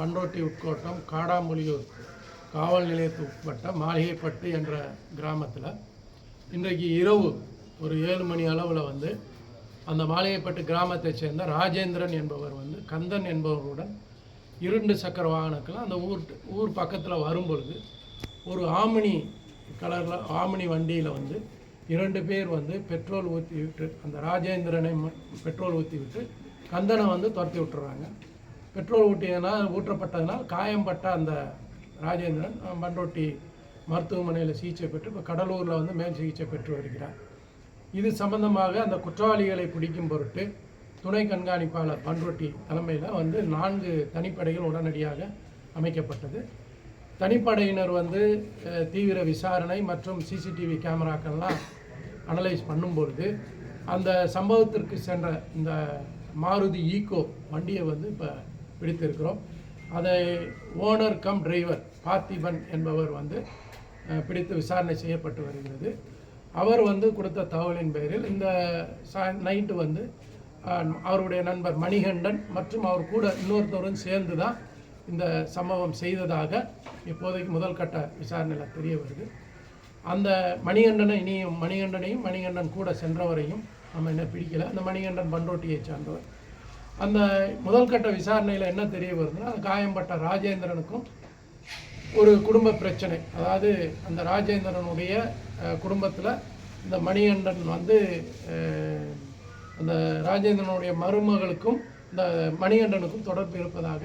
பண்டோட்டி உட்கோட்டம் காடாமொழியூர் காவல் நிலையத்துக்கு உட்பட்ட மாளிகைப்பட்டு என்ற கிராமத்தில் இன்றைக்கு இரவு ஒரு ஏழு மணி அளவில் வந்து அந்த மாளிகைப்பட்டு கிராமத்தைச் சேர்ந்த ராஜேந்திரன் என்பவர் வந்து கந்தன் என்பவருடன் இரண்டு சக்கர வாகனத்தில் அந்த ஊர் ஊர் பக்கத்தில் வரும்பொழுது ஒரு ஆமினி கலரில் ஆமினி வண்டியில் வந்து இரண்டு பேர் வந்து பெட்ரோல் ஊற்றி விட்டு அந்த ராஜேந்திரனை பெட்ரோல் ஊற்றி விட்டு கந்தனை வந்து துரத்தி விட்டுறாங்க. பெட்ரோல் ஊட்டியதனால் ஊற்றப்பட்டதனால் காயம்பட்ட அந்த ராஜேந்திரன் பண்டோட்டி மருத்துவமனையில் சிகிச்சை பெற்று இப்போ கடலூரில் வந்து மேல் சிகிச்சை பெற்று வருகிறார். இது சம்பந்தமாக அந்த குற்றவாளிகளை பிடிக்கும் பொருட்டு துணை கண்காணிப்பாளர் பண்ருட்டி தலைமையில் வந்து நான்கு தனிப்படைகள் உடனடியாக அமைக்கப்பட்டது. தனிப்படையினர் வந்து தீவிர விசாரணை மற்றும் சிசிடிவி கேமராக்கள்லாம் அனலைஸ் பண்ணும்பொழுது அந்த சம்பவத்திற்கு சென்ற இந்த மாருதி ஈகோ வண்டியை வந்து இப்போ பிடித்திருக்கிறோம். அதை ஓனர் கம் டிரைவர் பார்த்திபன் என்பவர் வந்து பிடித்து விசாரணை செய்யப்பட்டு வருகிறது. அவர் வந்து கொடுத்த தகவலின் பேரில் இந்த நைட்டு வந்து அவருடைய நண்பர் மணிகண்டன் மற்றும் அவர் கூட இன்னொருத்தரும் சேர்ந்து தான் இந்த சம்பவம் செய்ததாக இப்போதைக்கு முதல் கட்ட விசாரணையில் தெரிய வருது. அந்த மணிகண்டனை இனியும் மணிகண்டனையும் மணிகண்டன் கூட சென்றவரையும் நம்ம என்ன பிடிக்கல. அந்த மணிகண்டன் பண்ரோட்டியை சார்ந்தவர். அந்த முதல் கட்ட விசாரணையில் என்ன தெரிய வருதுன்னா அந்த காயம்பட்ட ராஜேந்திரனுக்கும் ஒரு குடும்ப பிரச்சனை. அதாவது அந்த ராஜேந்திரனுடைய குடும்பத்தில் இந்த மணிகண்டன் வந்து அந்த ராஜேந்திரனுடைய மருமகளுக்கும் இந்த மணிகண்டனுக்கும் தொடர்பு இருப்பதாக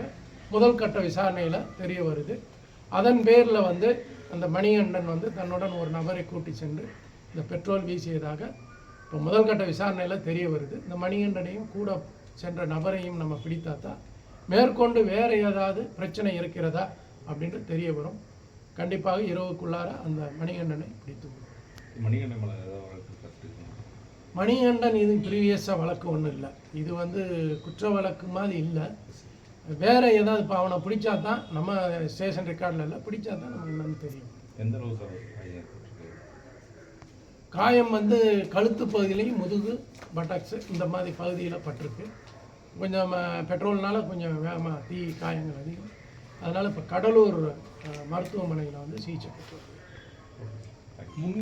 முதல் கட்ட விசாரணையில் தெரிய வருது. அதன் பேரில் வந்து அந்த மணிகண்டன் வந்து தன்னுடன் ஒரு நபரை கூட்டி சென்று இந்த பெட்ரோல் வீசியதாக இப்போ முதல் கட்ட விசாரணையில் தெரிய வருது. இந்த மணிகண்டனையும் கூட சென்ற நபரையும் நம்ம பிடித்தா தான் மேற்கொண்டு வேறு ஏதாவது பிரச்சனை இருக்கிறதா? அப்படின்ட்டு தெரிய வரும். கண்டிப்பாக இரவுக்குள்ளார அந்த மணிகண்டனை பிடித்து. மணிகண்டன் இது ப்ரீவியஸாக வழக்கு ஒன்றும் இல்லை. இது வந்து குற்ற வழக்கு மாதிரி இல்லை. வேற ஏதாவது இப்போ அவனை பிடிச்சா தான் நம்ம ஸ்டேஷன் ரெக்கார்டில் இல்லை பிடிச்சா தான் நமக்கு என்னன்னு தெரியும். எந்த அளவு சார் காயம் வந்து கழுத்து பகுதியிலையும் முதுகு பட்டக்ஸு இந்த மாதிரி பகுதியில் பட்டிருக்கு. கொஞ்சம் பெட்ரோல்னால கொஞ்சம் வேகமாக தீ காயங்கள் அதிகம். அதனால் இப்போ கடலூர் மருத்துவமனையில் வந்து சிகிச்சை பெற்று